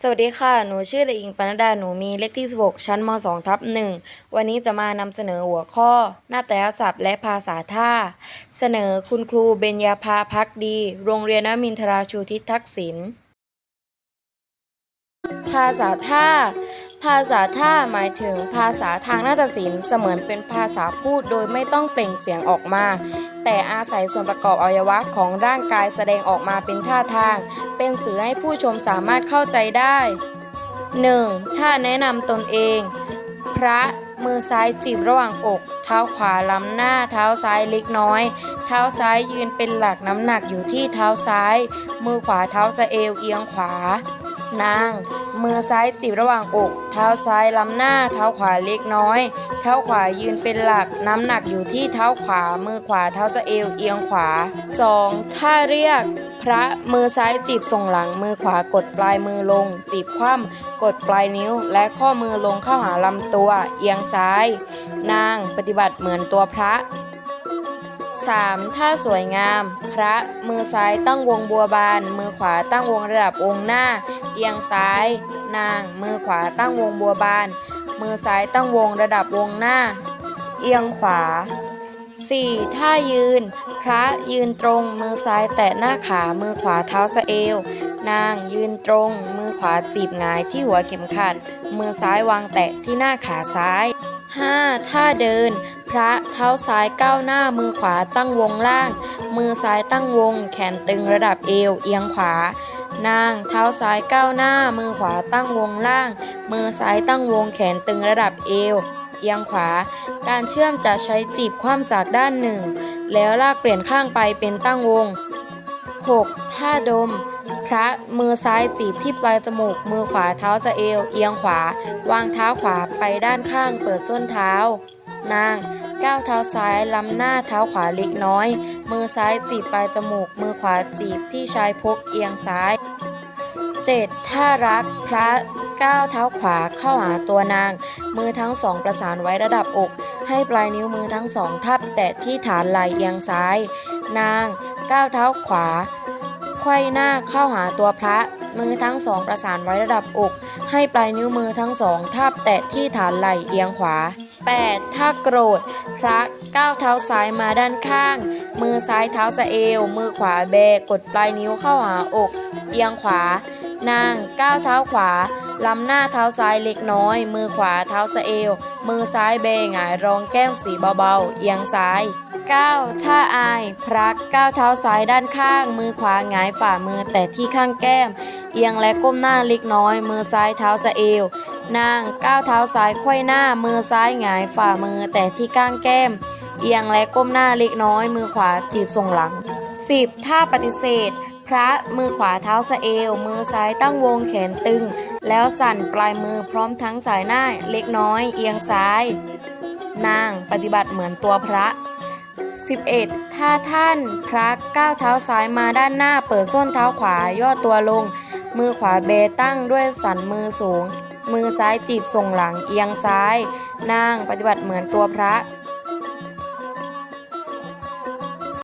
สวัสดีค่ะ หนูชื่อเด็กหญิงปนดดา หนูมีเลขที่ 16 ชั้นม 2 ทับ1วันนี้จะมานำเสนอหัวข้อหน้าแต่ศัพท์และภาษาท่า เสนอคุณครูเบญญาภาพักดี โรงเรียนนมินทราชูทิศทักษิณ ภาษาท่า ภาษาท่าหมายถึงภาษาทางนาฏศิลป์เสมือนเป็นภาษาพูดโดยไม่ต้องเปล่งเสียงออกมา แต่อาศัยส่วนประกอบอวัยวะของร่างกายแสดงออกมาเป็นท่าทาง เป็นสื่อให้ผู้ชมสามารถเข้าใจได้ 1. ท่าแนะนำตนเอง พระมือซ้ายจีบระหว่างอก เท้าขวาล้ำหน้า เท้าซ้ายเล็กน้อย เท้าซ้ายยืนเป็นหลักน้ำหนักอยู่ที่เท้าซ้าย มือขวาเท้าสะเอวเอียงขวา นาง มือซ้ายจีบระหว่างอก เท้าซ้ายล้ำหน้า เท้าขวาเล็กน้อย เท้าขวายืนเป็นหลัก น้ำหนักอยู่ที่เท้าขวา มือขวาเท้าสะเอวเอียงขวา 2. ท่าเรียก พระมือซ้ายจีบส่งหลัง มือขวากดปลายมือลง จีบคว่ำกดปลายนิ้ว และข้อมือลงเข้าหาลำตัว เอียงซ้าย นางปฏิบัติเหมือนตัวพระ 3. ท่าสวยงาม พระมือซ้ายตั้งวงบัวบาน มือขวาตั้งวงระดับองค์หน้า เอียงซ้าย นาง มือขวาตั้งวงบัวบาน มือซ้ายตั้งวงระดับวงหน้า เอียงขวา 4. ท่ายืน พระยืนตรง มือซ้ายแตะหน้าขา มือขวาเท้าสะเอว นางยืนตรง มือขวาจีบหงายที่หัวเข็มขัด มือซ้ายวางแตะที่หน้าขาซ้าย 5. ท่าเดิน พระเท้าซ้ายก้าวหน้า มือขวาตั้งวงล่าง มือซ้ายตั้งวง แขนตึงระดับเอว เอียงขวา นาง เท้าซ้ายก้าวหน้า มือขวาตั้งวงล่าง มือซ้ายตั้งวงแขนตึงระดับเอว เอียงขวา การเชื่อมจะใช้จีบคว่ำจากด้านหนึ่ง แล้วลากเปลี่ยนข้างไปเป็นตั้งวง 6. ท่าดม พระมือซ้ายจีบที่ปลายจมูก มือขวาเท้าสะเอว เอียงขวา วางเท้าขวาไปด้านข้างเปิดส้นเท้า นางก้าวเท้าซ้ายล้ำหน้าเท้าขวาเล็กน้อย มือซ้ายจีบปลายจมูก มือขวาจีบที่ชายพกเอียงซ้าย 7. ท่ารักพระก้าวเท้าขวาเข้าหาตัวนาง มือทั้งสองประสานไว้ระดับอก ให้ปลายนิ้วมือทั้งสองทับแตะที่ฐานไหล่เอียงซ้าย นางก้าวเท้าขวาไขว้หน้าเข้าหาตัวพระ มือทั้งสองประสานไว้ระดับอก ให้ปลายนิ้วมือทั้งสองทับแตะที่ฐานไหล่เอียงขวา 8. ท่าโกรธ พระก้าวเท้าซ้ายมาด้านข้าง มือซ้ายเท้าสะเอว มือขวาแบกดปลายนิ้วเข้าหาอก เอียงขวา นางก้าวเท้าขวาลำหน้าเท้าซ้ายเล็กน้อย มือขวาเท้าสะเอว มือซ้ายเบหงายรองแก้มสีเบาๆ เอียงซ้าย 9. ท่าอาย พระก้าวเท้าซ้ายด้านข้าง มือขวาหงายฝ่ามือแต่ที่ข้างแก้ม เอียงและก้มหน้าเล็กน้อย มือซ้ายเท้าสะเอว นางก้าวเท้าซ้ายไขว้หน้า มือซ้ายหงายฝ่ามือแต่ที่ข้างแก้ม เอียงและก้มหน้าเล็กน้อย มือขวาจีบส่งหลัง 10. ท่าปฏิเสธ พระมือขวาเท้าสะเอว มือซ้ายตั้งวงแขนตึง แล้วสั่นปลายมือพร้อมทั้งสายหน้าเล็กน้อย เอียงซ้าย นางปฏิบัติเหมือนตัวพระ 11. ท่าท่านพระก้าวเท้าซ้ายมาด้านหน้าเปิดส้นเท้าขวาย่อตัวลง มือขวาเบตั้งด้วยสันมือสูง มือซ้ายจีบส่งหลังเอียงซ้าย นั่งปฏิบัติเหมือนตัวพระ